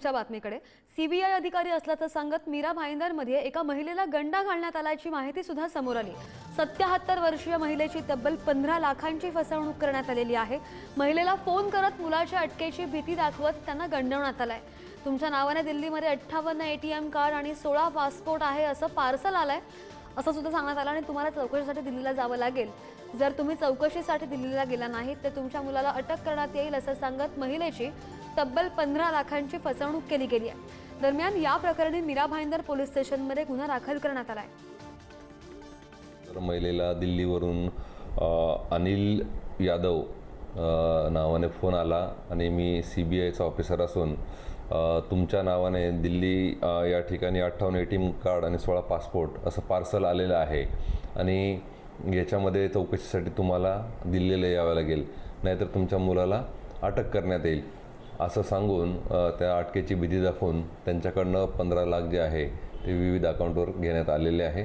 पुढच्या बातमीकडे. सीबीआय अधिकारी असल्याचं सांगत मीरा भाईंदरमध्ये एका महिलेला गंडा घालण्यात आल्याची माहिती सुद्धा समोर आली. सत्याहत्तर वर्षीय महिलेची तब्बल पंधरा लाखांची फसवणूक करण्यात आलेली आहे. महिलेला फोन करत मुलाच्या अटकेची भीती दाखवत त्यांना गंडवण्यात आलाय. तुमच्या नावाने दिल्लीमध्ये अठ्ठावन्न एटीएम कार्ड आणि सोळा पासपोर्ट आहे असं पार्सल आलंय. असं सुद्धा सांगण्यात आलं आणि तुम्हाला चौकशीसाठी दिल्लीला जावं लागेल. जर तुम्ही चौकशीसाठी दिल्लीला गेला नाहीत तर तुमच्या मुलाला अटक करण्यात येईल असं सांगत महिलेची तब्बल पंधरा लाखांची फसवणूक केली गेली आहे. दरम्यान या प्रकरणी मीरा भाईंदर पोलीस स्टेशनमध्ये गुन्हा दाखल करण्यात आला आहे. महिलेला दिल्लीवरून अनिल यादव नावाने फोन आला आणि मी सी बी आयचा ऑफिसर असून तुमच्या नावाने दिल्ली या ठिकाणी अठ्ठावन्न ए टी एम कार्ड आणि सोळा पासपोर्ट असं पार्सल आलेलं आहे आणि याच्यामध्ये चौकशीसाठी तुम्हाला दिल्लीला यावं लागेल नाहीतर तुमच्या मुलाला अटक करण्यात येईल. असं सांगून त्या अटकेची भीती दाखवून त्यांच्याकडनं पंधरा लाख जे आहे ते विविध अकाउंटवर घेण्यात आलेले आहे.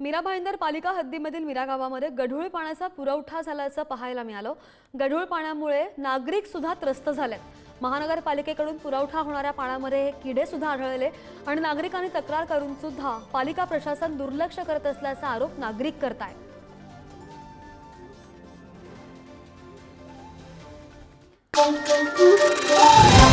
मीरा भाईंदर पालिका हद्दीमधील मीरा गावामध्ये गढूळ पाण्याचा पुरवठा झाल्याचं पाहायला मिळालं गढूळ पाण्यामुळे नागरिक सुद्धा त्रस्त झालेत महानगरपालिकेकडून पुरवठा होणाऱ्या पाण्यामध्ये हे किडे सुद्धा आढळले आणि नागरिकांनी तक्रार करून सुद्धा पालिका प्रशासन दुर्लक्ष करत असल्याचा आरोप नागरिक करतायत Thank you.